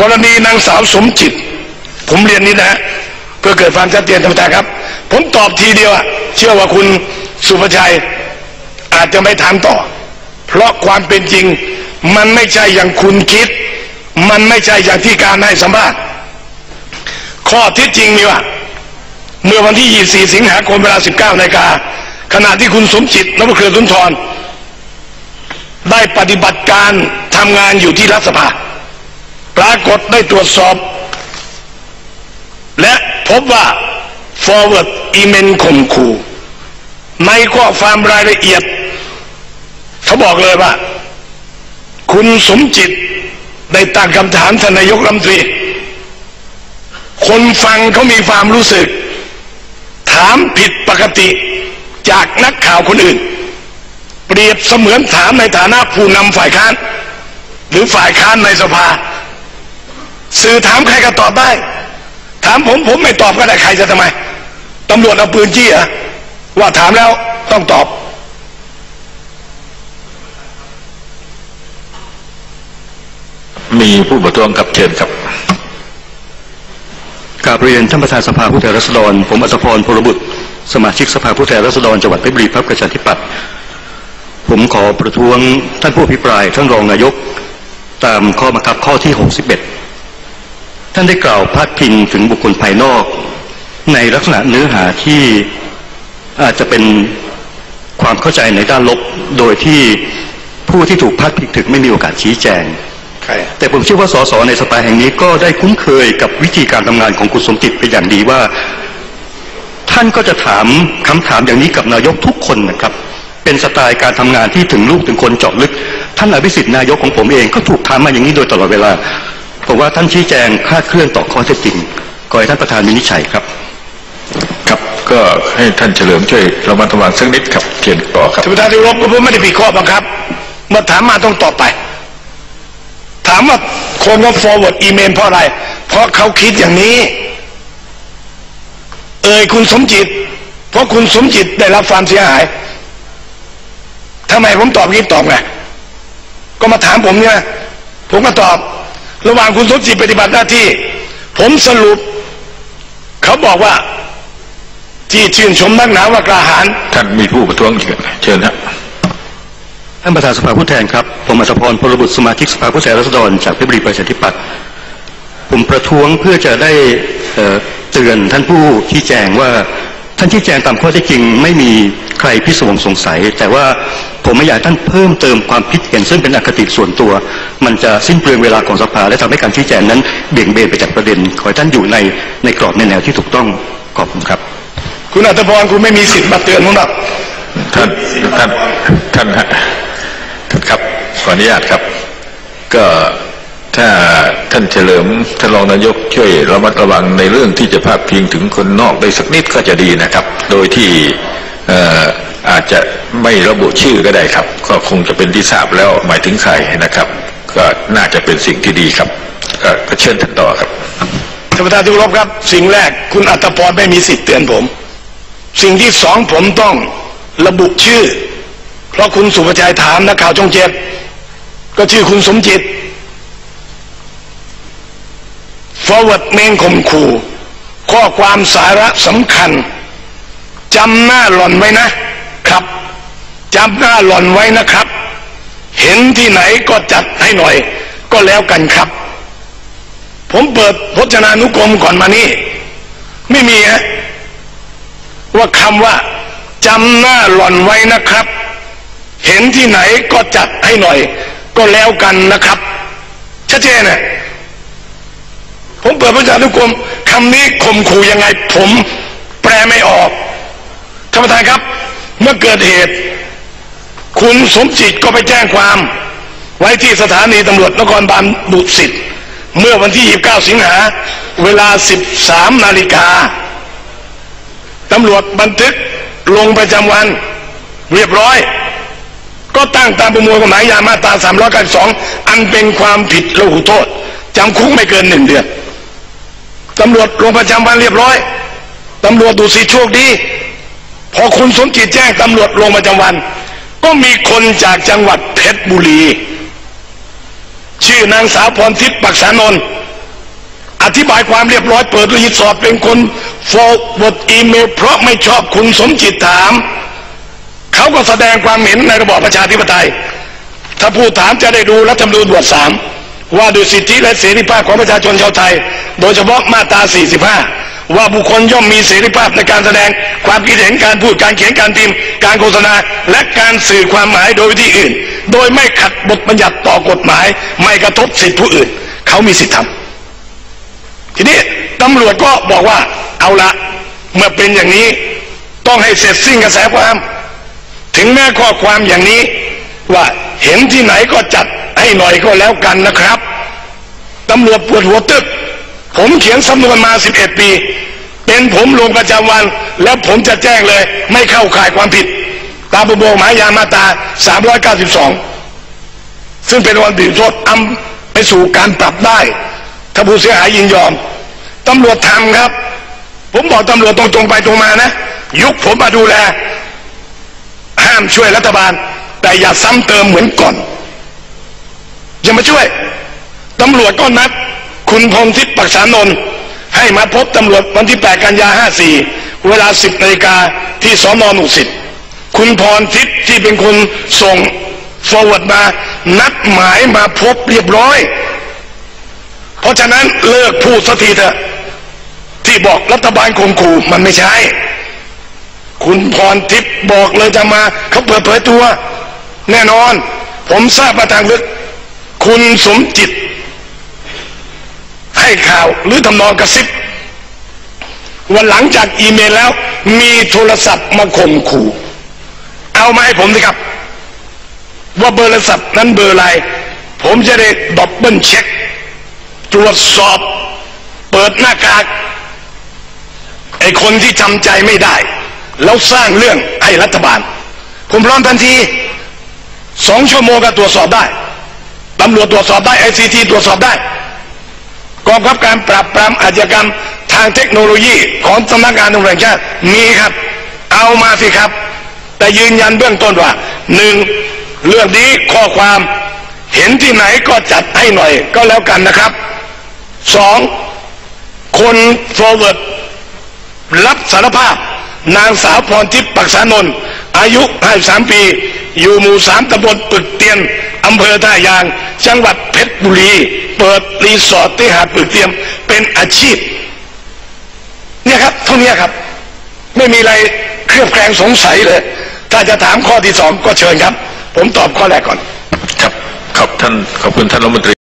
กรณีนางสาวสมจิต ผมเรียนนี้นะเพื่อเกิดความชัดเจนท่านประธานครับ ผมตอบทีเดียวอะเชื่อว่าคุณสุภชัยอาจจะไม่ถามต่อ เพราะความเป็นจริง มันไม่ใช่อย่างคุณคิด มันไม่ใช่อย่างที่การให้สัมภาษณ์ข้อที่จริงนี่ว่าเมื่อวันที่ 24 สิงหาคมเวลา 19นาฬิกาขณะที่คุณสมจิตนพเครือสุนทร ได้ปฏิบัติการทำงานอยู่ที่รัฐสภา ปรากฏได้ตรวจสอบ และพบว่า forward อีเมลข่มขู่ในข้อความรายละเอียด เขาบอกเลยว่า คุณสมจิตได้ตั้งคำถามทนนายกรัฐมนตรี คนฟังเขามีความรู้สึก ถามผิดปกติจากนักข่าวคนอื่น เปรียบเสมือนถามในฐานะผู้นำฝ่ายค้าน หรือฝ่ายค้านในสภา สื่อถามใครก็ตอบได้ ถามผมผมไม่ตอบก็ได้ใครจะทำไมตำรวจเอาปืนจี้อะว่าถามแล้วต้องตอบ มีผู้ประท้วงครับเชิญครับกราบเรียนท่านประธานสภาผู้แทนราษฎร ผมอัศพรพลบุตร สมาชิกสภาผู้แทนราษฎรจังหวัดเพชรบุรีพรรคประชาธิปัตย์ผมขอประท้วงท่านผู้อภิปรายท่านรองนายก ตามข้อบังคับข้อที่ 61 ท่านได้กล่าวพาดพิงถึงบุคคลภายนอก ในลักษณะเนื้อหาที่อาจจะเป็นความเข้าใจในด้านลบโดยที่ผู้ที่ถูกพาดพิงถึงไม่มีโอกาสชี้แจงใครแต่ผมเชื่อว่าสสในสภาแห่งนี้ก็ได้คุ้นเคยกับวิธีการทำงานของคุณสมจิตเป็นอย่างดีว่า ท่านก็จะถามคำถามอย่างนี้กับนายกทุกคนนะครับ เป็นสไตล์การทำงานที่ถึงลูกถึงคนเจาะลึก ท่านอภิสิทธิ์นายกของผมเองก็ถูกถามมาอย่างนี้โดยตลอดเวลา ผมว่าท่านชี้แจงคลาดเคลื่อนต่อข้อเท็จจริงขอให้ท่านประธานวินิจฉัยครับ ครับก็ให้ท่านเฉลิมช่วยระมัดระวังสักนิดครับเชิญต่อครับท่านประธานที่เคารพก็ผมไม่ได้ผิดข้อบังคับเมื่อถามมาต้องตอบไป ถามว่าคนก็ forward อีเมลเพราะอะไร เพราะเขาคิดอย่างนี้ เอ่ยคุณสมจิต เพราะคุณสมจิตได้รับความเสียหายทำไมผมตอบงี้ตอบไงก็มาถามผมเนี่ยผมก็ตอบ ระหว่างคุณสมจิตปฏิบัติหน้าที่ ผมสรุป เขาบอกว่า ที่ชื่นชมนักหนาว่ากล้าหาญท่านมีผู้ประท้วงอีกเชิญครับท่านประธานสภาผู้แทนครับผมอัศพรพลบุตรสมาชิกสภาผู้แทนราษฎรจากเพชรบุรีประชาธิปัตย์ผมประท้วงเพื่อจะได้เอ่อเตือนท่านผู้ชี้แจงว่า ท่านชี้แจงตามข้อเท็จจริงไม่มีใครพิศวงสงสัย แต่ว่าผมไม่อยากให้ท่านเพิ่มเติมความคิดเห็นซึ่งเป็นอคติส่วนตัว มันจะสิ้นเปลืองเวลาของสภา และทำให้การชี้แจงนั้นเบี่ยงเบนไปจากประเด็น ขอให้ท่านอยู่ในในกรอบในแนวที่ถูกต้องขอบคุณครับ คุณอัตพรคุณไม่มีสิทธิ์มาเตือนผมหรอกท่านท่านท่านฮะท่านครับขออนุญาตครับ ก็ถ้า ท่านเฉลิมท่านรองนายกช่วยระมัดระวังในเรื่องที่จะพาดพิงถึงคนนอกได้สักนิดก็จะดีนะครับ โดยที่ออาจจะไม่ระบุชื่อก็ได้ครับ ก็คงจะเป็นที่ทราบแล้วหมายถึงใครนะครับ ก็น่าจะเป็นสิ่งที่ดีครับก็เชิญท่านต่อครับท่านประธานที่เคารพครับ สิ่งแรกคุณอัตพรไม่มีสิทธิ์เตือนผม สิ่งที่สองผมต้องระบุชื่อ เพราะคุณสุภชัยถามนักข่าวจงเจ็ดก็ชื่อคุณสมจิต forward เมงข่มขู่ข้อความสาระสำคัญจำหน้าหล่อนไว้นะครับจำหน้าหล่อนไว้นะครับ เห็นที่ไหนก็จัดให้หน่อย ก็แล้วกันครับ ผมเปิดพจนานุกรมก่อนมานี่ ไม่มีฮะว่าคำว่าจำหน้าหล่อนไว้นะครับ เห็นที่ไหนก็จัดให้หน่อย ก็แล้วกันนะครับชัดเจนนะ พจนานุกรมคำนี้ข่มขู่ยังไง ผมแปลไม่ออกท่านประธานครับ เมื่อเกิดเหตุ คุณสมจิตก็ไปแจ้งความ ไว้ที่สถานีตำรวจนครบาลดุสิตเมื่อวันที่ 29 สิงหา เวลา 13 นาฬิกาตำรวจบันทึกลงประจำวัน เรียบร้อย ก็ตั้งตามประมวลกฎหมายยามาตรา392 อันเป็นความผิดระหูโทษจำคุกไม่เกินหนึ่งเดือน ตำรวจลงประจำวันเรียบร้อยตำรวจดูสิโชคดี พอคุณสมจิตแจ้งตำรวจลงประจำวัน ก็มีคนจากจังหวัดเพชรบุรี ชื่อนางสาวพรทิพย์ปักษานนท์ธิบายความเรียบร้อยเปิดรีสอร์ทเป็นคน forward อีเมลเพราะไม่ชอบคุณสมจิตถาม เขาก็แสดงความเห็นในระบอบประชาธิปไตย ถ้าผู้ถามจะได้ดูรัฐธรรมนูญบทสามว่าด้วยสิทธิและเสรีภาพของประชาชนชาวไทย โดยเฉพาะมาตรา 45 ว่าบุคคลย่อมมีเสรีภาพในการแสดงความคิดเห็นการพูดการเขียนการพิมพ์การโฆษณา และการสื่อความหมายโดยวิธีอื่น โดยไม่ขัดบทบัญญัติต่อกฎหมาย ไม่กระทบสิทธิผู้อื่น เขามีสิทธิทำทีนี้ตำรวจก็บอกว่าเอาละเมื่อเป็นอย่างนี้ต้องให้เสร็จสิ้นกระแสความ ถึงแม้ข้อความอย่างนี้ว่าเห็นที่ไหนก็จัดให้หน่อยก็แล้วกันนะครับตำรวจปวดหัวตึก ผมเขียนสำนวนมา 11 ปี เป็นผมลงประจำวัน แล้วผมจะแจ้งเลย ไม่เข้าข่ายความผิด ตามประมวลหมายยามาตรา 392 ซึ่งเป็นวันผิดโทษอำไปสู่การปรับได้ ถ้าผู้เสียหายยินยอมตำรวจทำครับ ผมบอกตำรวจตรงๆไปตรงมานะ ยุคผมมาดูแล ห้ามช่วยรัฐบาล แต่อย่าซ้ำเติมเหมือนก่อน อย่ามาช่วยตำรวจก็นัด คุณพงทิพย์ปักษานนท์ให้มาพบตำรวจวันที่ 8 กันยา 54 เวลา 10นาฬิกาที่สอนอหนุสิตคุณพรทิพย์ที่เป็นคนส่งฟอร์เวิร์ดมา นัดหมายมาพบเรียบร้อย เพราะฉะนั้นเลิกพูดสักทีเถอะที่บอกรัฐบาลข่มขู่มันไม่ใช่ คุณพรทิพย์บอกเลยจะมาเขาเปิดเผยตัว แน่นอน ผมทราบมาทางลึก คุณสมจิต ให้ข่าวหรือทำนองกระซิบวันหลังจากอีเมลแล้ว มีโทรศัพท์มาข่มขู่เอามาให้ผมสิครับ ว่าเบอร์โทรศัพท์นั้นเบอร์อะไร ผมจะได้ดับเบิลเช็ค ตรวจสอบ เปิดหน้ากากไอ้คนที่จำใจไม่ได้ แล้วสร้างเรื่องให้รัฐบาล ผมพร้อมทันทีสองชั่วโมงก็ตรวจสอบได้ตำรวจตรวจสอบได้ไอซีทีตรวจสอบได้ กองคับการปราบปรามอาชญากรรมทางเทคโนโลยีของสำนักงานตำรวจแห่งชาติมีครับ เอามาสิครับ แต่ยืนยันเบื้องต้นว่าหนึ่งเรื่องนี้ข้อความเห็นที่ไหนก็จัดให้หน่อยก็แล้วกันนะครับสองคนฟอร์เวิร์ดรับสารภาพ นางสาวพรทิพย์ปักษานนท์อายุ 53 ปี อยู่หมู่สามตำบลปึกเตียนอำเภอท่ายาง จังหวัดเพชรบุรี เปิดรีสอร์ทที่หาดปึกเตียม เป็นอาชีพ เนี่ยครับเท่านี้ครับ ไม่มีอะไรเครือบแคลงสงสัยเลย ถ้าจะถามข้อที่สองก็เชิญครับ ผมตอบข้อแรกก่อน ครับ ขอบท่านขอบคุณท่านรัฐมนตรี